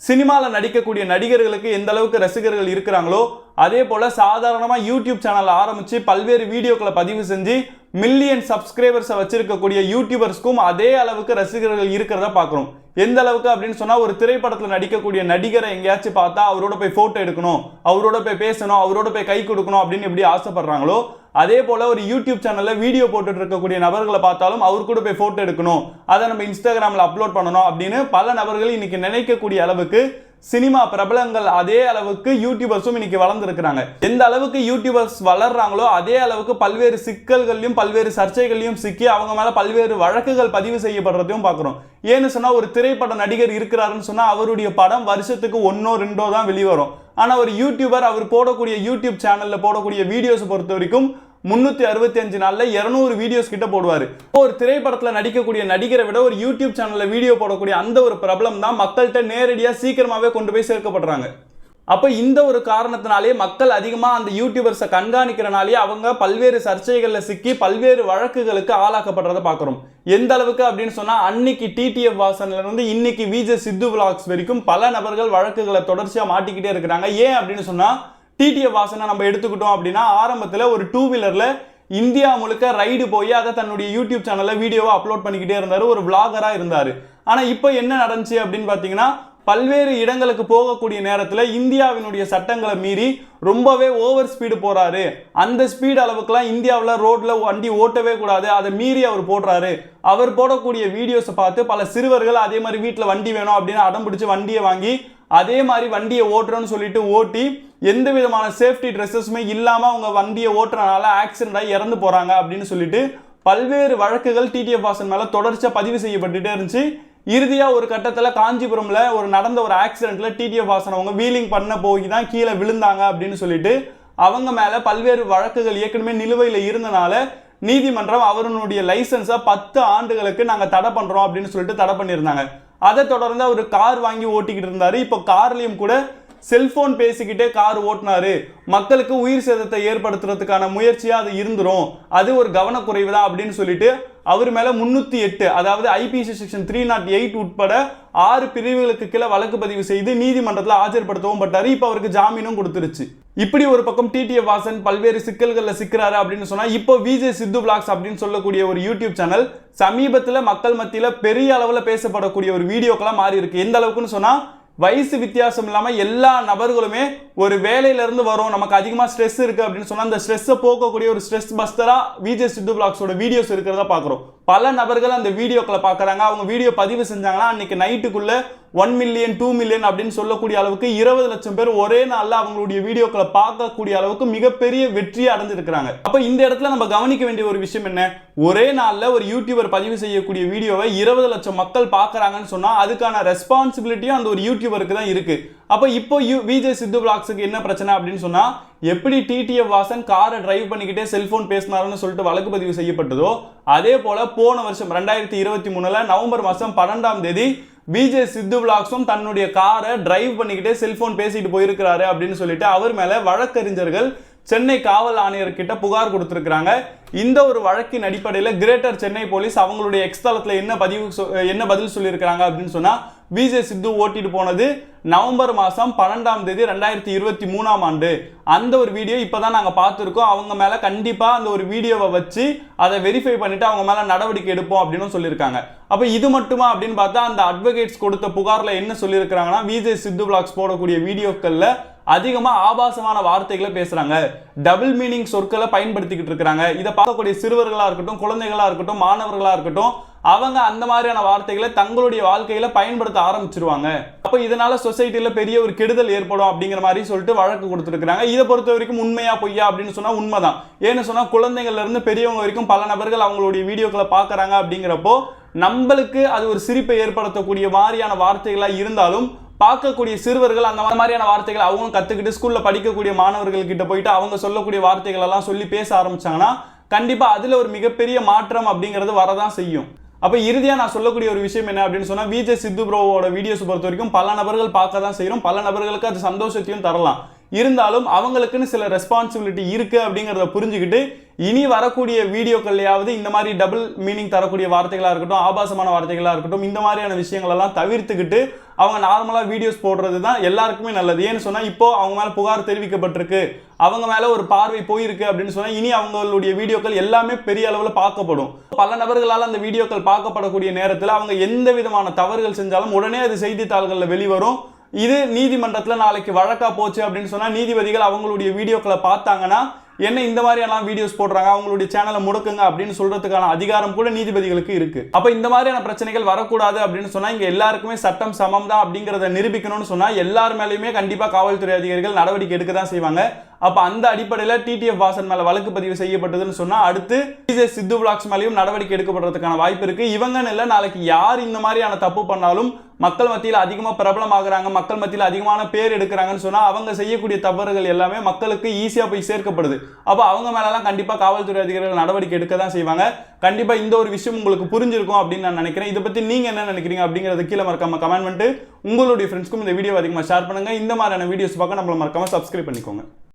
சினிமாவில் நடிக்கக்கூடிய நடிகர்களுக்கு எந்த அளவுக்கு ரசிகர்கள் இருக்கிறாங்களோ அதே போல் சாதாரணமாக யூடியூப் சேனல் ஆரம்பித்து பல்வேறு வீடியோக்களை பதிவு செஞ்சு மில்லியன் சப்ஸ்கிரைபர்ஸை வச்சிருக்கக்கூடிய யூடியூபர்ஸ்க்கும் அதே அளவுக்கு ரசிகர்கள் இருக்கிறத பார்க்குறோம் எந்த அளவுக்கு அப்படின்னு சொன்னால் ஒரு திரைப்படத்தில் நடிக்கக்கூடிய நடிகரை எங்கேயாச்சும் பார்த்தா அவரோட போய் ஃபோட்டோ எடுக்கணும் அவரோட போய் பேசணும் அவரோட போய் கை கொடுக்கணும் அப்படின்னு எப்படி ஆசைப்படுறாங்களோ அதே போல் ஒரு யூடியூப் சேனலில் வீடியோ போட்டுட்டு இருக்கக்கூடிய நபர்களை பார்த்தாலும் அவர் கூட போய் ஃபோட்டோ எடுக்கணும் அதை நம்ம இன்ஸ்டாகிராமில் அப்லோட் பண்ணணும் அப்படின்னு பல நபர்கள் இன்னைக்கு நினைக்கக்கூடிய அளவுக்கு சினிமா பிரபலங்கள் அதே அளவுக்கு யூடியூபர்ஸும் இன்னைக்கு வளர்ந்துருக்கிறாங்க. எந்த அளவுக்கு யூடியூபர்ஸ் வளர்றாங்களோ அதே அளவுக்கு பல்வேறு சிக்கல்களையும் பல்வேறு சர்ச்சைகளையும் சிக்கி அவங்க மேல பல்வேறு வழக்குகள் பதிவு செய்யப்படுறதையும் பார்க்குறோம். ஏன்னு சொன்னால் ஒரு திரைப்பட நடிகர் இருக்கிறாருன்னு சொன்னால் அவருடைய படம் வருஷத்துக்கு ஒன்றோ ரெண்டோ தான் வெளிவரும். ஆனால் ஒரு யூடியூபர் அவர் போடக்கூடிய யூடியூப் சேனலில் போடக்கூடிய வீடியோஸை பொறுத்த வரைக்கும் முந்நூற்றி அறுபத்தி அஞ்சு நாளில் இரநூறு வீடியோஸ் கிட்ட போடுவார். ஒரு திரைப்படத்தில் நடிக்கக்கூடிய நடிகரை விட ஒரு யூடியூப் சேனலில் வீடியோ போடக்கூடிய அந்த ஒரு பிரபலம் தான் மக்கள்கிட்ட நேரடியாக சீக்கிரமாகவே கொண்டு போய் சேர்க்கப்படுறாங்க. அப்போ இந்த ஒரு காரணத்தினாலே மக்கள் அதிகமாக அந்த யூடியூபர்ஸை கண்காணிக்கிறனாலே அவங்க பல்வேறு சர்ச்சைகளில் சிக்கி பல்வேறு வழக்குகளுக்கு ஆளாக்கப்படுறத பார்க்குறோம் எந்த அளவுக்கு அப்படின்னு சொன்னால் அன்னைக்கு டிடிஎஃப் வாசன்லேருந்து இன்னைக்கு விஜய் சித்து விலாக்ஸ் வரைக்கும் பல நபர்கள் வழக்குகளை தொடர்ச்சியாக மாட்டிக்கிட்டே இருக்கிறாங்க. ஏன் அப்படின்னு சொன்னால் டிடிஎஃப் வாசனை நம்ம எடுத்துக்கிட்டோம் அப்படின்னா ஆரம்பத்தில் ஒரு டூ வீலரில் இந்தியா முழுக்க ரைடு போய் அதை தன்னுடைய யூடியூப் சேனலில் வீடியோவை அப்லோட் பண்ணிக்கிட்டே இருந்தார் ஒரு விளாகராக இருந்தார். ஆனால் இப்போ என்ன நடந்துச்சு அப்படின்னு பார்த்தீங்கன்னா பல்வேறு இடங்களுக்கு போகக்கூடிய நேரத்தில் இந்தியாவினுடைய சட்டங்களை மீறி ரொம்பவே ஓவர் ஸ்பீடு போகிறாரு அந்த ஸ்பீடு அளவுக்குலாம் இந்தியாவில் ரோட்டில் வண்டி ஓட்டவே கூடாது. அதை மீறி அவர் போடுறாரு. அவர் போடக்கூடிய வீடியோஸை பார்த்து பல சிறுவர்கள் அதே மாதிரி வீட்டில் வண்டி வேணும் அப்படின்னு அடம் பிடிச்சி வண்டியை வாங்கி அதே மாதிரி வண்டியை ஓட்டுறோன்னு சொல்லிட்டு ஓட்டி எந்த விதமான சேஃப்டி ட்ரெஸ்ஸஸுமே இல்லாமல் அவங்க வண்டியை ஓட்டுறனால ஆக்சிடென்டாக இறந்து போகிறாங்க அப்படின்னு சொல்லிட்டு பல்வேறு வழக்குகள் டிடிஎஃப் வாசன் மேலே தொடர்ச்சியாக பதிவு செய்யப்பட்டுட்டே இருந்துச்சு. இறுதியாக ஒரு கட்டத்தில் காஞ்சிபுரம்ல ஒரு நடந்த ஒரு ஆக்சிடென்ட்ல டிடிஎஃப் வாசன் அவங்க வீலிங் பண்ண போய் தான் கீழே விழுந்தாங்க அப்படின்னு சொல்லிட்டு அவங்க மேலே பல்வேறு வழக்குகள் ஏற்கனவே நிலுவையில் இருந்தனால நீதிமன்றம் அவருடைய லைசன்ஸை பத்து ஆண்டுகளுக்கு நாங்கள் தடை பண்ணுறோம் அப்படின்னு சொல்லிட்டு தடை பண்ணியிருந்தாங்க. அதை தொடர்ந்து அவர் கார் வாங்கி ஓட்டிக்கிட்டு இருந்தார். இப்போ கார்லேயும் கூட செல்ஃபோன் பேசிக்கிட்டே கார் ஓட்டினாரு. மக்களுக்கு உயிர் சேதத்தை ஏற்படுத்துறதுக்கான முயற்சியாக அது இருந்துரும். அது ஒரு கவனக்குறைவு தான் அப்படின்னு சொல்லிட்டு அவர் மேலே முந்நூற்றி எட்டு அதாவது IPC section three naught eight உட்பட ஆறு பிரிவுகளுக்கு கீழே வழக்கு பதிவு செய்து நீதிமன்றத்தில் ஆஜர்படுத்தவும் பட்டார். இப்போ அவருக்கு ஜாமீனும் கொடுத்துருச்சு. இப்படி ஒரு பக்கம் டிடிஏ வாசன் பல்வேறு சிக்கல்களில் சிக்கிறாரு அப்படின்னு சொன்னால் இப்போ விஜே சித்து பிளாக்ஸ் அப்படின்னு சொல்லக்கூடிய ஒரு யூடியூப் சேனல் சமீபத்தில் மக்கள் மத்தியில் பெரிய அளவில் பேசப்படக்கூடிய ஒரு வீடியோக்கெல்லாம் மாறி இருக்கு எந்த அளவுக்குன்னு சொன்னால் வயசு வித்தியாசம் இல்லாமல் எல்லா நபர்களுமே ஒரு வேலையிலேருந்து வரும். நமக்கு அதிகமாக ஸ்ட்ரெஸ் இருக்குது அப்படின்னு சொன்னால் அந்த ஸ்ட்ரெஸ்ஸை போக்கக்கூடிய ஒரு ஸ்ட்ரெஸ் பஸ்டரா விஜய் சித்து பிளாக்ஸோட வீடியோஸ் இருக்கிறத பார்க்குறோம். பல நபர்கள் அந்த வீடியோக்களை பார்க்குறாங்க. அவங்க வீடியோ பதிவு செஞ்சாங்கன்னா அன்றைக்கி நைட்டுக்குள்ளே ஒன் மில்லியன் டூ மில்லியன் அப்படின்னு சொல்லக்கூடிய அளவுக்கு இருபது லட்சம் பேர் ஒரே நாளில் அவங்களுடைய வீடியோக்களை பார்க்கக்கூடிய அளவுக்கு மிகப்பெரிய வெற்றியை அடைஞ்சிருக்கிறாங்க. அப்போ இந்த இடத்துல நம்ம கவனிக்க வேண்டிய ஒரு விஷயம் என்ன? ஒரே நாளில் ஒரு யூடியூபர் பதிவு செய்யக்கூடிய வீடியோவை இருபது லட்சம் மக்கள் பார்க்குறாங்கன்னு சொன்னால் அதுக்கான ரெஸ்பான்சிபிலிட்டியும் அந்த ஒரு யூடியூபருக்கு தான் இருக்குது அப்போ இப்போ யூ விஜய் சித்து பிளாக்ஸுக்கு என்ன பிரச்சனை அப்படின்னு சொன்னால் எப்படி டிடிஎஃப் வாசன் காரை டிரைவ் பண்ணிக்கிட்டே செல்போன் பேசினாருன்னு சொல்லிட்டு வழக்கு பதிவு செய்யப்பட்டதோ அதே போல போன வருஷம் ரெண்டாயிரத்தி இருபத்தி மூணுல நவம்பர் மாசம் பன்னெண்டாம் தேதி விஜே சித்து விலாக்ஸும் தன்னுடைய காரை டிரைவ் பண்ணிக்கிட்டே செல்போன் பேசிட்டு போயிருக்கிறாரு அப்படின்னு சொல்லிட்டு அவர் மேல வழக்கறிஞர்கள் சென்னை காவல் ஆணையர்கிட்ட புகார் கொடுத்துருக்குறாங்க. இந்த ஒரு வழக்கின் அடிப்படையில் கிரேட்டர் சென்னை போலீஸ் அவங்களுடைய எக்ஸ்தலத்தில் என்ன பதிவு சொ- என்ன பதில் சொல்லியிருக்கிறாங்க அப்படின்னு சொன்னால் விஜய் சித்து ஓட்டிட்டு போனது நவம்பர் மாதம் பன்னெண்டாம் தேதி ரெண்டாயிரத்தி இருபத்தி மூணாம் ஆண்டு. அந்த ஒரு வீடியோ இப்போ தான் நாங்கள் பார்த்துருக்கோம். அவங்க மேலே கண்டிப்பாக அந்த ஒரு வீடியோவை வச்சு அதை வெரிஃபை பண்ணிவிட்டு அவங்க மேலே நடவடிக்கை எடுப்போம் அப்படின்னு சொல்லியிருக்காங்க. அப்போ இது மட்டுமா அப்படின்னு பார்த்தா அந்த அட்வொகேட்ஸ் கொடுத்த புகாரில் என்ன சொல்லியிருக்கிறாங்கன்னா விஜய் சித்து பிளாக்ஸ் போடக்கூடிய வீடியோக்களில் அதிகமாக ஆபாசமான வார்த்தைகளை பேசுகிறாங்க டபுள் மீனிங் சொற்களை பயன்படுத்திக்கிட்டு இருக்கிறாங்க. இதை பார்க்கக்கூடிய சிறுவர்களாக இருக்கட்டும் குழந்தைகளாக இருக்கட்டும் மாணவர்களாக இருக்கட்டும் அவங்க அந்த மாதிரியான வார்த்தைகளை தங்களுடைய வாழ்க்கையில பயன்படுத்த ஆரம்பிச்சிருவாங்க. அப்போ இதனால சொசைட்டியில பெரிய ஒரு கெடுதல் ஏற்படும் அப்படிங்கிற மாதிரி சொல்லிட்டு வழக்கு கொடுத்துருக்காங்க இதை பொறுத்த வரைக்கும் உண்மையா பொய்யா அப்படின்னு சொன்னா உண்மைதான். ஏன்னு சொன்னா குழந்தைகள்ல இருந்து பெரியவங்க வரைக்கும் பல நபர்கள் அவங்களுடைய வீடியோக்களை பாக்குறாங்க அப்படிங்கிறப்போ நம்மளுக்கு அது ஒரு சிரிப்பை ஏற்படுத்தக்கூடிய மாதிரியான வார்த்தைகளா இருந்தாலும் பார்க்கக்கூடிய சிறுவர்கள் அந்த மாதிரியான வார்த்தைகள் அவங்க கத்துக்கிட்டு ஸ்கூல்ல படிக்கக்கூடிய மாணவர்கள் கிட்ட போயிட்டு அவங்க சொல்லக்கூடிய வார்த்தைகள் எல்லாம் சொல்லி பேச ஆரம்பிச்சாங்கன்னா கண்டிப்பா அதுல ஒரு மிகப்பெரிய மாற்றம் அப்படிங்கிறது வரதான் செய்யும். அப்போ இறுதியாக நான் சொல்லக்கூடிய ஒரு விஷயம் என்ன அப்படின்னு சொன்னால் விஜய் சித்து ப்ரோவோட வீடியோஸ் பொறுத்த வரைக்கும் பல நபர்கள் பார்க்க தான் செய்கிறோம் பல நபர்களுக்கு அது சந்தோஷத்தையும் தரலாம். இருந்தாலும் அவங்களுக்குன்னு சில ரெஸ்பான்சிபிலிட்டி இருக்குது அப்படிங்கிறத புரிஞ்சுக்கிட்டு இனி வரக்கூடிய வீடியோக்கள்லையாவது இந்த மாதிரி டபுள் மீனிங் தரக்கூடிய வார்த்தைகளாக இருக்கட்டும் ஆபாசமான வார்த்தைகளாக இருக்கட்டும் இந்த மாதிரியான விஷயங்களெல்லாம் தவிர்த்துக்கிட்டு அவங்க நார்மலாக வீடியோஸ் போடுறது தான் எல்லாருக்குமே நல்லது. ஏன்னு சொன்னால் இப்போ அவங்க மேலே புகார் தெரிவிக்கப்பட்டிருக்கு. அவங்க மேலே ஒரு பார்வை போயிருக்கு அப்படின்னு சொன்னால் இனி அவங்களுடைய வீடியோக்கள் எல்லாமே பெரிய அளவில் பார்க்கப்படும். பல நபர்களால் அந்த வீடியோக்கள் பார்க்கப்படக்கூடிய நேரத்தில் அவங்க எந்த விதமான தவறுகள் செஞ்சாலும் உடனே அது செய்தித்தாள்களில் வெளிவரும். இது நீதிமன்றத்தில் நாளைக்கு வழக்காக போச்சு அப்படின்னு சொன்னால் நீதிபதிகள் அவங்களுடைய வீடியோக்களை பார்த்தாங்கன்னா என்ன இந்த மாதிரியெல்லாம் வீடியோஸ் போடுறாங்க அவங்களுடைய சேனலை முடக்குங்க அப்படின்னு சொல்றதுக்கான அதிகாரம் கூட நீதிபதிகளுக்கு இருக்கு. அப்ப இந்த மாதிரியான பிரச்சனைகள் வரக்கூடாது அப்படின்னு சொன்னா இங்க எல்லாருக்குமே சட்டம் சமம் தான் அப்படிங்கறத நிரூபிக்கணும்னு சொன்னா எல்லார் மேலயுமே கண்டிப்பா காவல்துறை அதிகாரிகள் நடவடிக்கை எடுக்க தான் செய்வாங்க. அப்ப அந்த அடிப்படையில் டிடிஎஃப் வாசன் மேல வழக்கு பதிவு செய்யப்பட்டதுன்னு சொன்னா அடுத்து டிஜே சித்து பிளாக்ஸ் மேலேயும் நடவடிக்கை எடுக்கப்படுறதுக்கான வாய்ப்பு இருக்கு. இவங்கன்னு இல்லை நாளைக்கு யார் இந்த மாதிரியான தப்பு பண்ணாலும் மக்கள் மத்தியில் அதிகமாக பிரபலமாகறாங்க மக்கள் மத்தியில் அதிகமான பேர் எடுக்கிறாங்கன்னு சொன்னால் அவங்க செய்யக்கூடிய தவறுகள் எல்லாமே மக்களுக்கு ஈஸியாக போய் சேர்க்கப்படுது. அப்போ அவங்க மேலலாம் கண்டிப்பாக காவல்துறை அதிகாரிகள் நடவடிக்கை எடுக்க தான் செய்வாங்க. கண்டிப்பாக இந்த ஒரு விஷயம் உங்களுக்கு புரிஞ்சிருக்கும் அப்படின்னு நான் நினைக்கிறேன். இதை பற்றி நீங்கள் என்ன நினைக்கிறீங்க அப்படிங்கிறத கீழே மறக்காம கமெண்ட் பண்ணிட்டு உங்களுடைய ஃப்ரெண்ட்ஸ்க்கும் இந்த வீடியோ அதிகமாக ஷேர் பண்ணுங்க. இந்த மாதிரியான வீடியோஸ் பார்க்க நம்மள மறக்காமல் சப்ஸ்கிரைப் பண்ணிக்கோங்க.